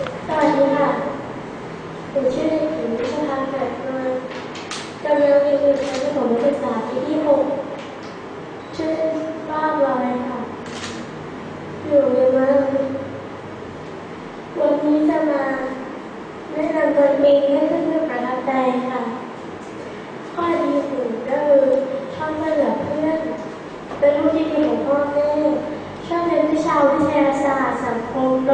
สวัสดีค่ะหนูชื่อเด็กหญิงพิชาเกิดมากกำลังเรียนอยู่ชั้นประถมศึกษาปีที่หกชื่อป้าบอยค่ะอยู่เรียนมาวันนี้จะมาแนะนำตัวเองให้เพื่อนๆประทับใจค่ะ ข้อดีของก็คือชอบช่วยเหลือเพื่อน เป็นลูกที่ดีของพ่อแม่ชอบเรียนวิชาวิทยาศาสตร์สังคมโล